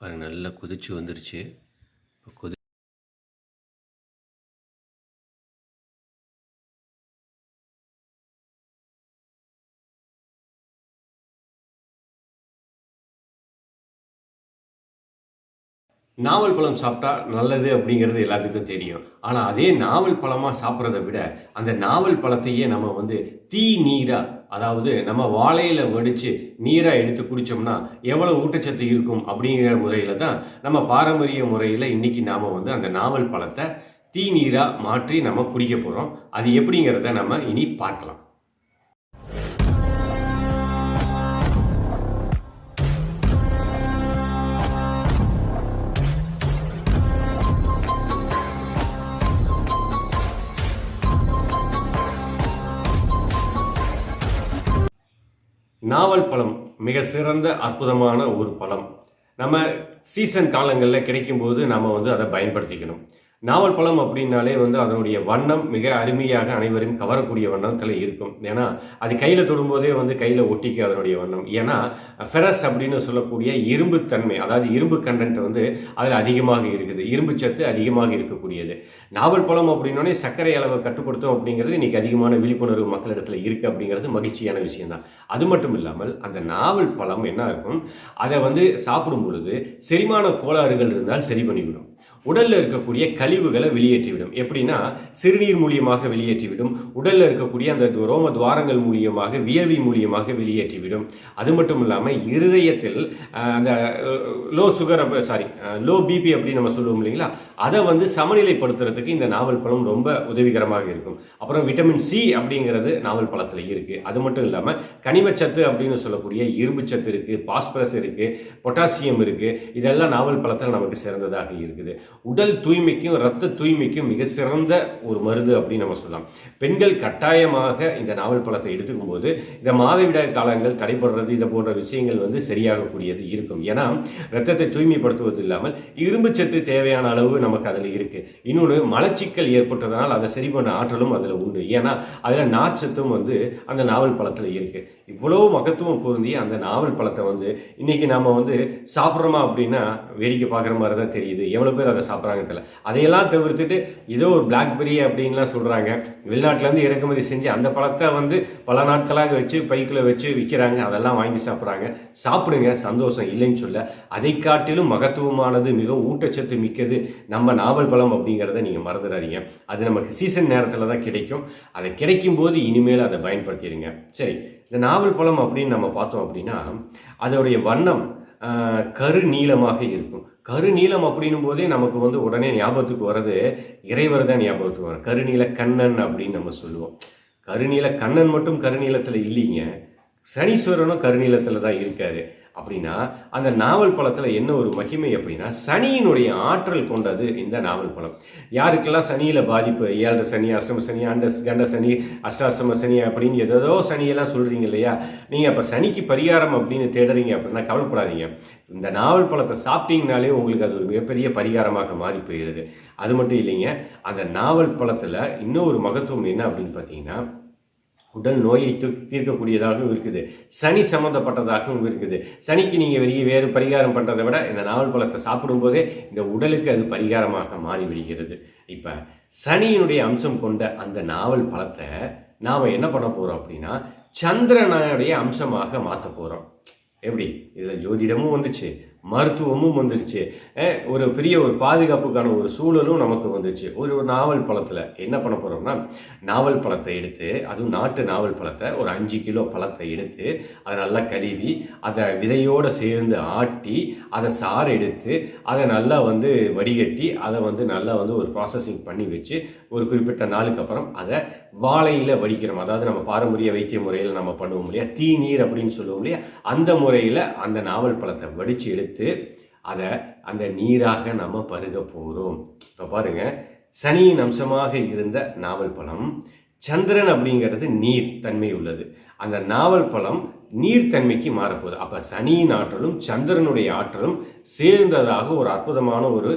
பாருங்க நல்லா கொதிச்சு வந்துருச்சு. இப்போ கொதி நாவல் பழம் சாப்பிட்டா நல்லது அப்படிங்கிறது எல்லாத்துக்கும் தெரியும். ஆனால் அதே நாவல் பழமாக சாப்பிட்றத விட அந்த நாவல் பழத்தையே நம்ம வந்து தீ நீராக அதாவது நம்ம வாழையில வடித்து நீராக எடுத்து குடித்தோம்னா எவ்வளோ ஊட்டச்சத்து இருக்கும் அப்படிங்கிற முறையில் தான் நம்ம பாரம்பரிய முறையில் இன்னைக்கு நாம் வந்து அந்த நாவல் பழத்தை தீ நீராக மாற்றி நம்ம குடிக்க போகிறோம் அது எப்படிங்கிறத நம்ம இனி பார்க்கலாம். நாவல் பழம் மிக சிறந்த அற்புதமான ஒரு பழம். நம்ம சீசன் காலங்களில் கிடைக்கும்போது நம்ம வந்து அதை பயன்படுத்திக்கணும். நாவல் பழம் அப்படின்னாலே வந்து அதனுடைய வண்ணம் மிக அருமையாக அனைவரையும் கவரக்கூடிய வண்ணத்தில் இருக்கும். ஏன்னா அது கையில் தொடும்போதே வந்து கையில் ஒட்டிக்கும் அதனுடைய வண்ணம். ஏன்னா ஃபெரஸ் அப்படின்னு சொல்லக்கூடிய இரும்பு தன்மை அதாவது இரும்பு கண்டென்ட் வந்து அதில் அதிகமாக இருக்குது. இரும்பு சத்து அதிகமாக இருக்கக்கூடியது. நாவல் பழம் அப்படின்னோடனே சர்க்கரை அளவை கட்டுப்படுத்தும் அப்படிங்கிறது இன்றைக்கி அதிகமான விழிப்புணர்வு மக்களிடத்தில் இருக்குது அப்படிங்கிறது மகிழ்ச்சியான விஷயம்தான். அது மட்டும் இல்லாமல் அந்த நாவல் பழம் என்ன இருக்கும் அதை வந்து சாப்பிடும் பொழுது செரிமான கோளாறுகள் இருந்தால் சரி பண்ணிவிடும். உடலில் இருக்கக்கூடிய கழிவுகளை வெளியேற்றிவிடும். எப்படின்னா சிறுநீர் மூலியமாக வெளியேற்றிவிடும். உடலில் இருக்கக்கூடிய அந்த ரோம துவாரங்கள் மூலியமாக வியர்வி மூலியமாக வெளியேற்றிவிடும். அது மட்டும் இல்லாமல் இருதயத்தில் அந்த low sugar sorry low BP அப்படின்னு நம்ம சொல்லுவோம் இல்லைங்களா? அதை வந்து சமநிலைப்படுத்துறதுக்கு இந்த நாவல் பழம் ரொம்ப உதவிகரமாக இருக்கும். அப்புறம் விட்டமின் சி அப்படிங்கிறது நாவல் பழத்தில் இருக்குது அது மட்டும் இல்லாமல் கனிமச்சத்து அப்படின்னு சொல்லக்கூடிய இரும்பு சத்து இருக்குது பாஸ்பரஸ் இருக்குது பொட்டாசியம் இருக்குது இதெல்லாம் நாவல் பழத்தில் நமக்கு சிறந்ததாக இருக்குது. உடல் தூய்மைக்கும் இரத்த தூய்மைக்கும் மிக சிறந்த ஒரு மருந்து அப்படின்னு நம்ம சொல்லலாம். பெண்கள் கட்டாயமாக இந்த நாவல் பழத்தை எடுத்துக்கும் போது இந்த மாதவிடாய் காலங்கள் தடைபடுறது இதை போன்ற விஷயங்கள் வந்து சரியாகக்கூடியது இருக்கும். ஏன்னா ரத்தத்தை தூய்மைப்படுத்துவது இல்லாமல் இரும்பு சத்து தேவையான அளவு நமக்கு அதில் இருக்கு. இன்னொன்று மலச்சிக்கல் ஏற்பட்டதனால் அதை சரி பண்ண ஆற்றலும் அதில் உண்டு. ஏன்னா அதில் நார்ச்சத்தும் வந்து அந்த நாவல் பழத்தில் இருக்கு. இவ்வளோ மகத்துவம் பொருந்திய அந்த நாவல் பழத்தை வந்து இன்னைக்கு நாம வந்து சாப்பிட்றோமா அப்படின்னா வேடிக்கை பார்க்குற மாதிரி தான் தெரியுது. எவ்வளோ பேர் அதை சாப்பிட்றாங்க தெரியல. அதையெல்லாம் தவிர்த்துட்டு ஏதோ ஒரு பிளாக்பெரி அப்படின்லாம் சொல்கிறாங்க வெளிநாட்டிலேருந்து இறக்குமதி செஞ்சு அந்த பழத்தை வந்து பல நாட்களாக வச்சு பைக்கில் வச்சு விற்கிறாங்க அதெல்லாம் வாங்கி சாப்பிட்றாங்க. சாப்பிடுங்க சந்தோஷம் இல்லைன்னு சொல்ல. அதை காட்டிலும் மகத்துவமானது மிகவும் ஊட்டச்சத்து மிக்கது நம்ம நாவல் பழம் அப்படிங்கிறத நீங்கள் மறந்துடாதீங்க. அது நமக்கு சீசன் நேரத்தில் தான் கிடைக்கும். அதை கிடைக்கும் போது இனிமேல் அதை பயன்படுத்திடுங்க. சரி இந்த நாவல் பழம் அப்படின்னு நம்ம பார்த்தோம் அப்படின்னா அதோடைய வண்ணம் கரு நீளமாக இருக்கும். கருநீலம் அப்படின்னும் போதே நமக்கு வந்து உடனே ஞாபகத்துக்கு வர்றது இறைவர் தான் ஞாபகத்துக்கு வரும். கருநீல கண்ணன் அப்படின்னு நம்ம சொல்லுவோம். கருநீல கண்ணன் மட்டும் கருநீளத்தில் இல்லைங்க. சனீஸ்வரனும் கருநீலத்தில் தான் இருக்காரு. அப்படின்னா அந்த நாவல் பழத்தில் என்ன ஒரு மகிமை அப்படின்னா சனியினுடைய ஆற்றல் கொண்டது இந்த நாவல் பழம். யாருக்கெல்லாம் சனியில் பாதிப்பு? ஏழரை சனி அஷ்டம சனி அண்ட கண்ட சனி அஷ்டாஷ்டம சனி அப்படின்னு ஏதோ சனியெல்லாம் சொல்கிறீங்க இல்லையா? நீங்கள் அப்போ சனிக்கு பரிகாரம் அப்படின்னு தேடுறீங்க அப்படின்னா கவலைப்படாதீங்க. இந்த நாவல் பழத்தை சாப்பிட்டீங்கனாலே உங்களுக்கு அது ஒரு மிகப்பெரிய பரிகாரமாக மாறி போயிடுது. அது மட்டும் இல்லைங்க அந்த நாவல் பழத்தில் இன்னும் ஒரு மகத்துவம் என்ன அப்படின்னு பார்த்தீங்கன்னா உடல் நோயை தீர்க்கக்கூடியதாகவும் இருக்குது. சனி சம்மந்தப்பட்டதாகவும் இருக்குது. சனிக்கு நீங்கள் வெளியே வேறு பரிகாரம் பண்ணுறதை விட இந்த நாவல் பழத்தை சாப்பிடும்போதே இந்த உடலுக்கு அது பரிகாரமாக மாறி விடுகிறது இப்போ சனியினுடைய அம்சம் கொண்ட அந்த நாவல் பழத்தை நாம் என்ன பண்ண போகிறோம் அப்படின்னா சந்திரனுடைய அம்சமாக மாற்ற போகிறோம் எப்படி? இதில் ஜோதிடமும் வந்துச்சு. மருத்துவமும் வந்துருச்சு. ஒரு பெரிய ஒரு பாதுகாப்புக்கான ஒரு சூழலும் நமக்கு வந்துச்சு ஒரு ஒரு நாவல் பழத்தில் என்ன பண்ண போகிறோம்னா நாவல் பழத்தை எடுத்து அதுவும் நாட்டு நாவல் பழத்தை ஒரு அஞ்சு கிலோ பழத்தை எடுத்து அதை நல்லா கழுவி அதை விதையோடு சேர்ந்து ஆட்டி அதை சாறு எடுத்து அதை நல்லா வந்து வடிகட்டி அதை வந்து நல்லா வந்து ஒரு ப்ராசஸிங் பண்ணி வச்சு ஒரு குறிப்பிட்ட நாளுக்கு அப்புறம் அதை வாழையில் வடிக்கிறோம். அதாவது நம்ம பாரம்பரிய வைத்திய முறையில் நம்ம பண்ணுவோம் இல்லையா? தீ நீர் அப்படின்னு சொல்லுவோம் இல்லையா? அந்த முறையில் அந்த நாவல் பழத்தை வடித்து எடுத்து அதை அந்த நீராக நம்ம பருக போகிறோம் இப்போ பாருங்க சனியின் அம்சமாக இருந்த நாவல் பழம் சந்திரன் அப்படிங்கிறது நீர் தன்மை உள்ளது. அந்த நாவல் பழம் நீர்த்தன்மைக்கு மாறப்போகுது. அப்போ சனியின் ஆற்றலும் சந்திரனுடைய ஆற்றலும் சேர்ந்ததாக ஒரு அற்புதமான ஒரு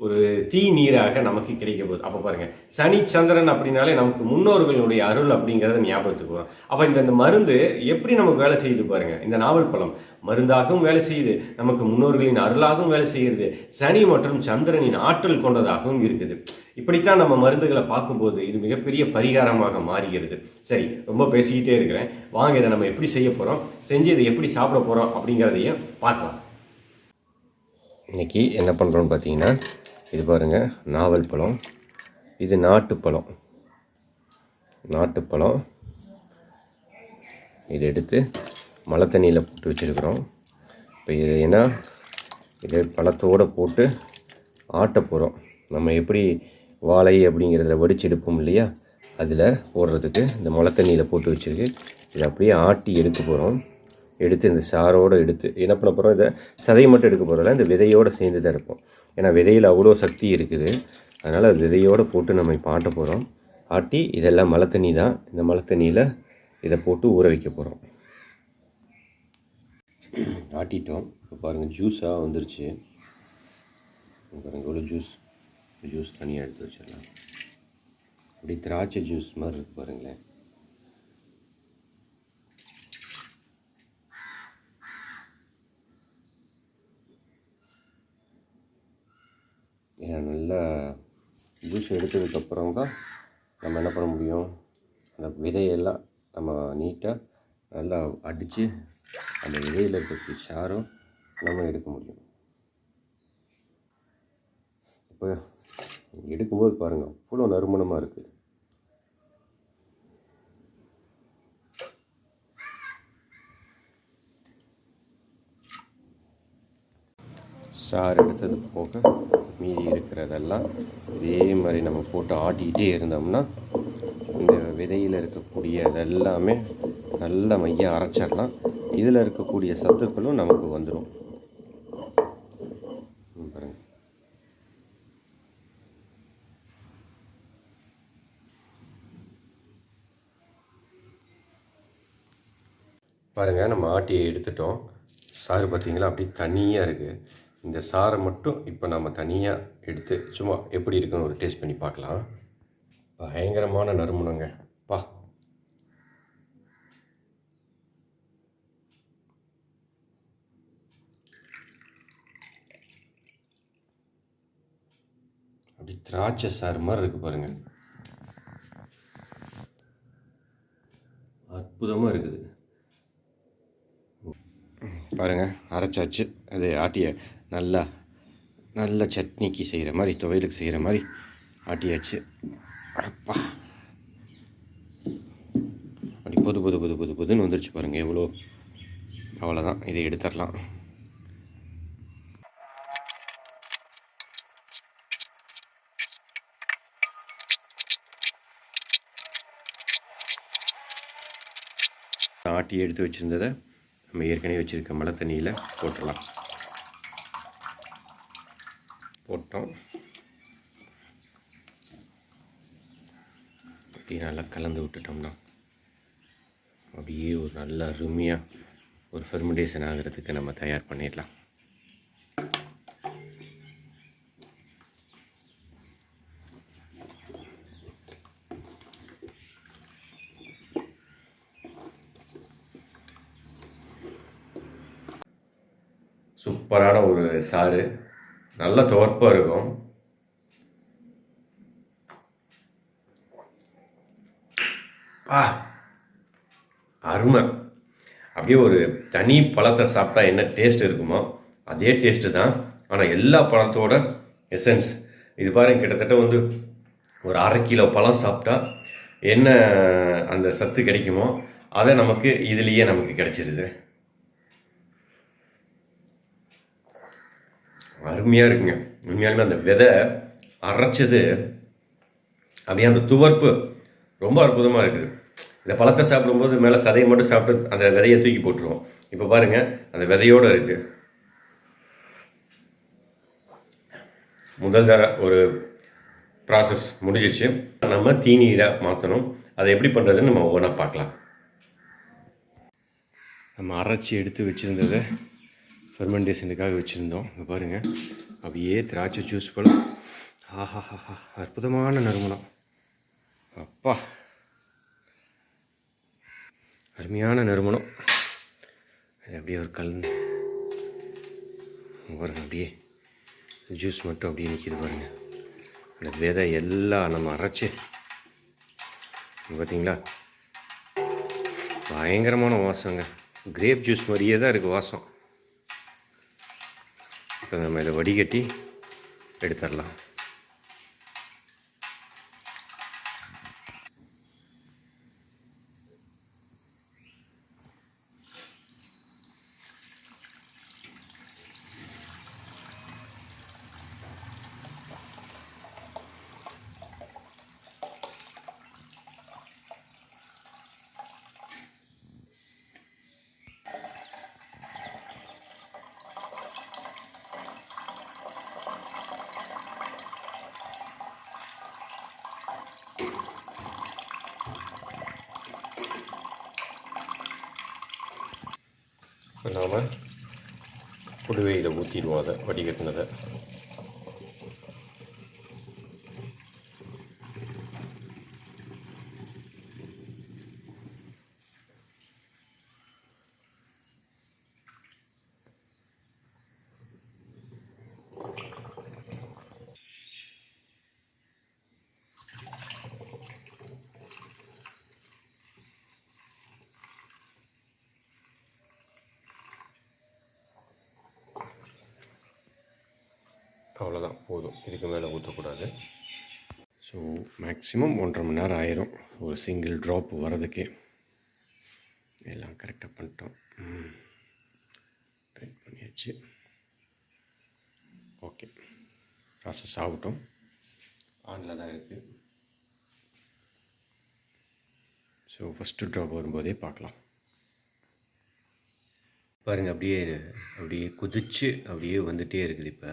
ஒரு தீ நீராக நமக்கு கிடைக்க போகுது. அப்போ பாருங்கள் சனி சந்திரன் அப்படின்னாலே நமக்கு முன்னோர்களுடைய அருள் அப்படிங்கிறத ஞாபகத்துக்கு வரும். அப்போ இந்த இந்த மருந்து எப்படி நமக்கு வேலை செய்யுது பாருங்கள் இந்த நாவல் பழம். மருந்தாகவும் வேலை செய்யுது நமக்கு முன்னோர்களின் அருளாகவும் வேலை செய்கிறது சனி மற்றும் சந்திரனின் ஆற்றல் கொண்டதாகவும் இருக்குது. இப்படித்தான் நம்ம மருந்துகளை பார்க்கும்போது இது மிகப்பெரிய பரிகாரமாக மாறுகிறது. சரி ரொம்ப பேசிக்கிட்டே இருக்கிறேன். வாங்க இதை நம்ம எப்படி செய்ய போகிறோம் செஞ்சு இதை எப்படி சாப்பிட போகிறோம் அப்படிங்கிறதையும் பார்க்கலாம். இன்னைக்கு என்ன பண்ணுறோன்னு பார்த்தீங்கன்னா இது பாருங்கள் நாவல் பழம். இது நாட்டுப்பழம் நாட்டுப்பழம் இதை எடுத்து மழை தண்ணியில் போட்டு வச்சுருக்குறோம். இப்போ இது ஏன்னா இதை பழத்தோடு போட்டு ஆட்ட போகிறோம் நம்ம எப்படி வாழை அப்படிங்கிறத வடிச்சு எடுப்போம் இல்லையா? அதில் போடுறதுக்கு இந்த மழை தண்ணியில் போட்டு வச்சுருக்கு. இதை அப்படியே ஆட்டி எடுக்க போகிறோம் எடுத்து இந்த சாரோடு எடுத்து என்ன பண்ண போகிறோம் இதை சதையை மட்டும் எடுக்க போகிறதில்ல இந்த விதையோடு சேர்ந்து தான் இருப்போம் ஏன்னா விதையில் அவ்வளோ சக்தி இருக்குது. அதனால் விதையோடு போட்டு நம்ம பாட்ட போகிறோம் ஆட்டி இதெல்லாம் மழை தண்ணி தான் இந்த மழை தண்ணியில் இதை போட்டு ஊற வைக்க போகிறோம் ஆட்டிட்டோம். இப்போ பாருங்கள் ஜூஸாக வந்துருச்சு. பாருங்கள் இவ்வளோ ஜூஸ் ஜூஸ் தனியாக எடுத்து வச்சிடலாம். அப்படி திராட்சை ஜூஸ் மாதிரி இருக்குது பாருங்களேன். நல்லா ஜூஸ் எடுத்ததுக்கப்புறம் தான் நம்ம என்ன பண்ண முடியும்? அந்த விதையெல்லாம் நம்ம நீட்டாக நல்லா அடித்து அந்த விதையில் இருக்கக்கூடிய சாரம் நம்ம எடுக்க முடியும். இப்போ எடுக்கும்போது பாருங்கள் அவ்வளோ நறுமணமாக இருக்குது சாறு எடுத்தது போக மீதி இருக்கிறதெல்லாம் இதே மாதிரி நம்ம போட்டு ஆட்டிக்கிட்டே இருந்தோம்னா இந்த விதையில் இருக்கக்கூடிய இதெல்லாமே நல்ல மைய அரைச்சிடலாம். இதில் இருக்கக்கூடிய சத்துக்களும் நமக்கு வந்துடும் பாருங்க. பாருங்கள் நம்ம ஆட்டி எடுத்துட்டோம். சாறு பார்த்தீங்களா அப்படியே தனியாக இருக்குது இந்த சாறை மட்டும் இப்போ நம்ம தனியாக எடுத்து சும்மா எப்படி இருக்குன்னு ஒரு டேஸ்ட் பண்ணி பார்க்கலாம். பயங்கரமான நறுமணங்க. பா. அப்படி திராட்சை சாறு மாதிரி இருக்கு பாருங்க. அற்புதமாக இருக்குது. பாருங்கள் அரைச்சாச்சு. அது ஆட்டிய நல்லா நல்ல சட்னிக்கு செய்கிற மாதிரி துவையலுக்கு செய்கிற மாதிரி ஆட்டியாச்சு. அப்பா. அப்படி புது புது புது புது புதுன்னு வந்துருச்சு பாருங்கள் எவ்வளோ? அவ்வளோதான். இதை எடுத்துடலாம். ஆட்டி எடுத்து வச்சுருந்ததை நம்ம ஏற்கனவே வச்சுருக்க மழை தண்ணியில் போட்டுடலாம். போட்டோம். அப்படியே நல்லா கலந்து விட்டுட்டோம்னா அப்படியே ஒரு நல்ல அருமையாக ஒரு ஃபெர்மெண்டேஷன் ஆகிறதுக்கு நம்ம தயார் பண்ணிடலாம். சூப்பரான ஒரு சாறு. நல்ல துவர்ப்பாக இருக்கும். ஆ அருமை. அப்படியே ஒரு தனி பழத்தை சாப்பிட்டா என்ன டேஸ்ட் இருக்குமோ அதே டேஸ்ட்டு தான். ஆனால் எல்லா பழத்தோட எசன்ஸ் இது பாருங்க கிட்டத்தட்ட வந்து ஒரு அரை கிலோ பழம் சாப்பிட்டா என்ன அந்த சத்து கிடைக்குமோ அதை நமக்கு இதுலேயே நமக்கு கிடைச்சிருது. அருமையாக இருக்குங்க. உண்மையாலுமே அந்த விதை அரைச்சது அப்படியே அந்த துவர்ப்பு ரொம்ப அற்புதமாக இருக்குது. இந்த பழத்தை சாப்பிடும்போது மேலே சதையை மட்டும் சாப்பிட்டு அந்த விதையை தூக்கி போட்டுருவோம். இப்போ பாருங்கள் அந்த விதையோடு இருக்குது முதல் தர ஒரு ப்ராசஸ் முடிஞ்சிச்சு. நம்ம தீநீராக மாற்றணும் அதை எப்படி பண்ணுறதுன்னு நம்ம ஒவ்வொன்றா பார்க்கலாம். நம்ம அரைச்சி எடுத்து வச்சுருந்ததை ஃபெர்மெண்டேஷனுக்காக வச்சுருந்தோம். இங்கே பாருங்கள் அப்படியே திராட்சை ஜூஸ் போல். ஹா அற்புதமான நறுமணம். அப்பா. அருமையான நறுமணம். அது அப்படியே ஒரு கலந்து. பாருங்க அப்படியே ஜூஸ் மட்டும் அப்படியே நிற்கிது பாருங்கள் அந்த விதை எல்லாம் நம்ம அரைச்சி. பார்த்தீங்களா பயங்கரமான வாசங்க கிரேப் ஜூஸ் மாதிரியே தான் இருக்குது வாசம். இப்போ நம்ம இதை வடிகட்டி எடுத்துடலாம். நாம் புடுவையில் ஊற்றிடுவோம் அதை வடிகட்டினதை. அவ்வளோதான் போதும். இதுக்கு மேலே ஊற்றக்கூடாது. ஸோ மேக்ஸிமம் ஒன்றரை மணி நேரம் ஆயிரும். ஒரு சிங்கிள் ட்ராப் வர்றதுக்கே. எல்லாம் கரெக்டாக பண்ணிட்டோம். டைட் பண்ணியாச்சு. ஓகே ப்ராசஸ் ஆகட்டும். ஆனில் தான் இருக்குது ஸோ ஃபஸ்ட்டு ட்ராப் வரும்போதே பார்க்கலாம். பாருங்கள் அப்படியே அப்படியே குதித்து அப்படியே வந்துகிட்டே இருக்குது இப்போ.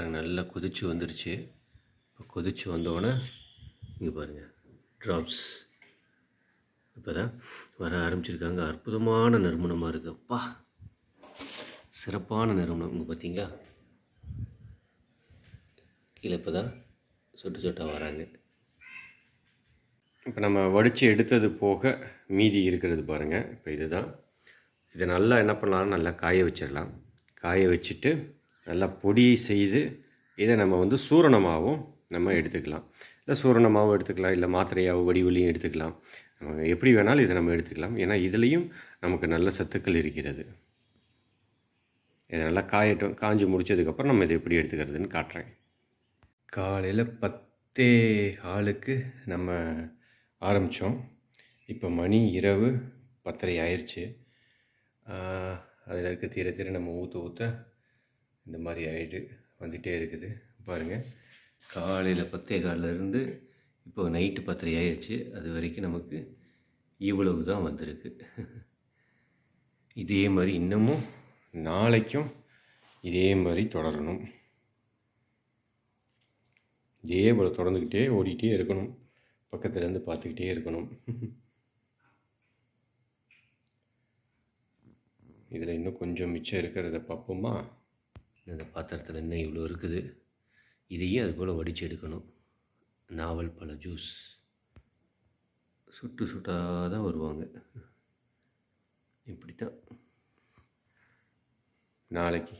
பாருங்கள் நல்லா கொதிச்சு வந்துருச்சு. இப்போ கொதிச்சு வந்தோடனே இங்கே பாருங்கள் ட்ராப்ஸ் இப்போ தான் வர ஆரம்பிச்சிருக்காங்க. அற்புதமான நறுமணமாக இருக்குது அப்பா சிறப்பான நறுமணம் இங்கே பார்த்தீங்களா கீழே இப்போ தான் சொட்டு சொட்டாக வராங்க. இப்போ நம்ம வடித்து எடுத்தது போக மீதி இருக்கிறது பாருங்கள் இப்போ இதுதான். இதை நல்லா என்ன பண்ணலாம்னு நல்லா காய வச்சிடலாம். காய வச்சுட்டு நல்லா பொடி செய்து இதை நம்ம வந்து சூரணமாகவும் நம்ம எடுத்துக்கலாம். இல்லை சூரணமாகவும் எடுத்துக்கலாம் இல்லை மாத்திரையாகவும் வடிவலியும் எடுத்துக்கலாம். நம்ம எப்படி வேணாலும் இதை நம்ம எடுத்துக்கலாம். ஏன்னா இதுலேயும் நமக்கு நல்ல சத்துக்கள் இருக்கிறது. இதை நல்லா காயட்டும் காஞ்சி முடிச்சதுக்கப்புறம் நம்ம இதை எப்படி எடுத்துக்கிறதுன்னு காட்டுறேன். காலையில் பத்தே ஆளுக்கு நம்ம ஆரம்பித்தோம். இப்போ மணி இரவு பத்தரை ஆயிடுச்சு. அதில் இருக்க தீர தீர நம்ம ஊற்ற ஊற்ற இந்த மாதிரி ஆகிட்டு வந்துகிட்டே இருக்குது. பாருங்கள் காலையில் பத்தே காலிலேருந்து இப்போ நைட்டு பத்தரை ஆயிடுச்சு அது வரைக்கும் நமக்கு இவ்வளவு தான் வந்திருக்கு. இதே மாதிரி இன்னமும் நாளைக்கும் இதே மாதிரி தொடரணும். இதே போல் தொடர்ந்துக்கிட்டே ஓடிக்கிட்டே இருக்கணும். பக்கத்துலேருந்து பார்த்துக்கிட்டே இருக்கணும். இதில் இன்னும் கொஞ்சம் மிச்சம் இருக்கிறத பார்ப்போமா? இந்த பாத்திரத்தில் இன்னும் இவ்வளோ இருக்குது. இதையும் அதுபோல் வடித்து எடுக்கணும். நாவல் பழ ஜூஸ் சுட்டு சுட்டாக தான் வருவாங்க. இப்படி தான் நாளைக்கு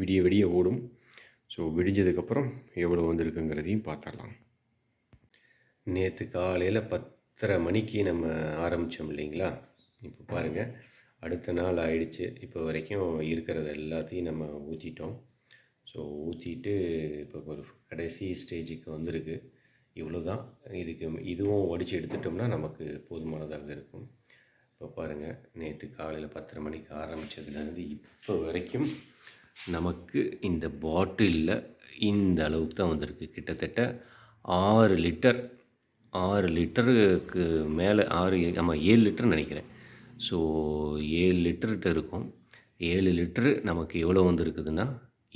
விடிய விடிய ஓடும். ஸோ விடிஞ்சதுக்கப்புறம் எவ்வளோ வந்திருக்குங்கிறதையும் பார்த்துடலாம் நேற்று காலையில் பத்தரை மணிக்கு நம்ம ஆரம்பித்தோம் இல்லைங்களா? இப்போ பாருங்கள் அடுத்த நாள் ஆயிடுச்சு. இப்போ வரைக்கும் இருக்கிறது எல்லாத்தையும் நம்ம ஊற்றிட்டோம் ஸோ ஊற்றிட்டு இப்போ ஒரு கடைசி ஸ்டேஜுக்கு வந்திருக்கு. இவ்வளோ தான் இதுக்கு இதுவும் வடித்து எடுத்துட்டோம்னா நமக்கு போதுமானதாக இருக்கும். இப்போ பாருங்கள் நேற்று காலையில் பத்தரை மணிக்கு ஆரம்பித்ததுலேருந்து இப்போ வரைக்கும் நமக்கு இந்த பாட்டிலில் இந்த அளவுக்கு தான் வந்திருக்கு. கிட்டத்தட்ட ஆறு லிட்டர் ஆறு லிட்டருக்கு மேலே ஆறு ஆமாம் ஏழு லிட்டர் நினைக்கிறேன். ஸோ ஏழு லிட்டர்கிட்ட இருக்கும். ஏழு லிட்டரு நமக்கு எவ்வளோ வந்திருக்குதுன்னா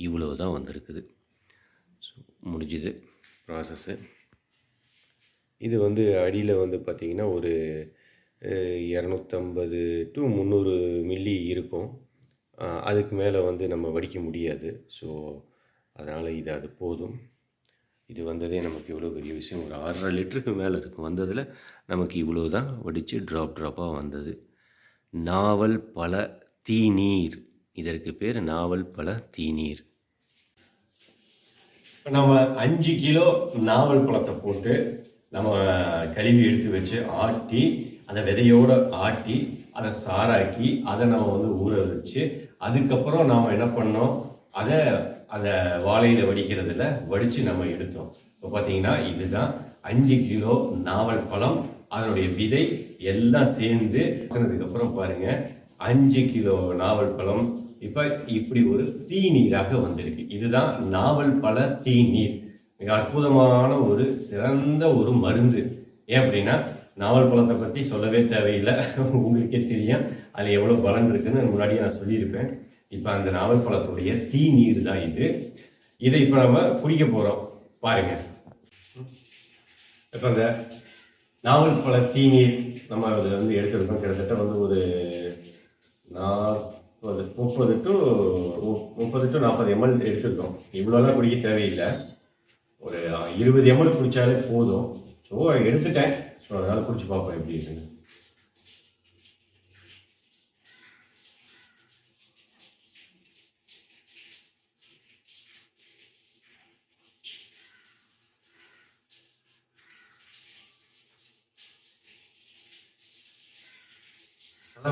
இவ்வளோ தான் வந்திருக்குது. ஸோ முடிஞ்சுது ப்ராசஸ்ஸு இது வந்து அடியில் வந்து பார்த்திங்கன்னா ஒரு இரநூத்தம்பது டு முந்நூறு மில்லி இருக்கும். அதுக்கு மேலே வந்து நம்ம வடிக்க முடியாது. ஸோ அதனால் இது அது போதும். இது வந்ததே நமக்கு இவ்வளோ பெரிய விஷயம். ஒரு ஆறரை லிட்டருக்கு மேலே இருக்கும். வந்ததில் நமக்கு இவ்வளோ தான் வடித்து ட்ராப் ட்ராப்பாக வந்தது. நாவல் பல தீநீர் இதற்கு பேர் நாவல் பழ தீநீர். நம்ம அஞ்சு கிலோ நாவல் பழத்தை போட்டு நம்ம கழுவி எடுத்து வச்சு ஆட்டி அந்த விதையோட ஆட்டி அதை சாராக்கி அதை நம்ம வந்து ஊற வச்சு அதுக்கப்புறம் நாம் என்ன பண்ணோம்? அதை அதை வாழையில் வடிக்கிறதுல வடித்து நம்ம எடுத்தோம். இப்போ பார்த்தீங்கன்னா இதுதான் அஞ்சு கிலோ நாவல் பழம். அதனுடைய விதை எல்லாம் சேர்ந்து அப்புறம் பாருங்கள் அஞ்சு கிலோ நாவல் பழம் இப்ப இப்படி ஒரு தீநீராக வந்திருக்கு. இதுதான் நாவல் பழ தீநீர். மிக அற்புதமான ஒரு சிறந்த ஒரு மருந்து. ஏன் அப்படின்னா நாவல் பழத்தை பற்றி சொல்லவே தேவையில்லை. உங்களுக்கே தெரியும். அது எவ்வளோ பலன் இருக்குன்னு முன்னாடியே நான் சொல்லியிருப்பேன். இப்போ அந்த நாவல் பழத்துடைய தீ நீர் தான் இது. இதை இப்போ நம்ம குடிக்க போகிறோம் பாருங்க. இப்போ இந்த நாவல் பழ தீநீர் நம்ம அதில் வந்து எடுத்துருக்கோம் கிட்டத்தட்ட வந்து ஒரு நாற்பது முப்பது டு முப்பது டு நாற்பது எம்எல் எடுத்துருக்கோம் இவ்வளோலாம் குடிக்க தேவையில்லை. ஒரு இருபது எம்எல் குடித்தாலே போதும். ஸோ எடுத்துட்டேன். ஸோ அதனால் குடிச்சு பார்ப்போம் எப்படி இருக்குன்னு.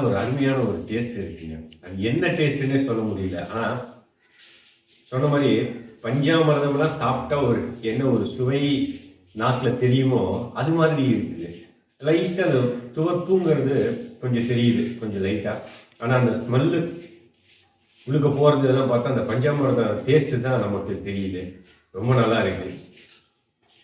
ஒரு அருமையான ஒரு டேஸ்ட் இருக்குங்க. அது என்ன டேஸ்ட்டுன்னே சொல்ல முடியல. ஆனால் சொன்ன மாதிரி பஞ்சாமிரதம்லாம் சாப்பிட்டா ஒரு என்ன ஒரு சுவை நாக்கில் தெரியுமோ அது மாதிரி இருக்குது. லைட்டாக அந்த துவப்புங்கிறது கொஞ்சம் தெரியுது கொஞ்சம் லைட்டாக ஆனால் அந்த ஸ்மெல்லு உள்ளுக்க போகிறது இதெல்லாம் பார்த்தா அந்த பஞ்சாமிரதம் டேஸ்ட்டு தான் நமக்கு தெரியுது. ரொம்ப நல்லா இருக்குது.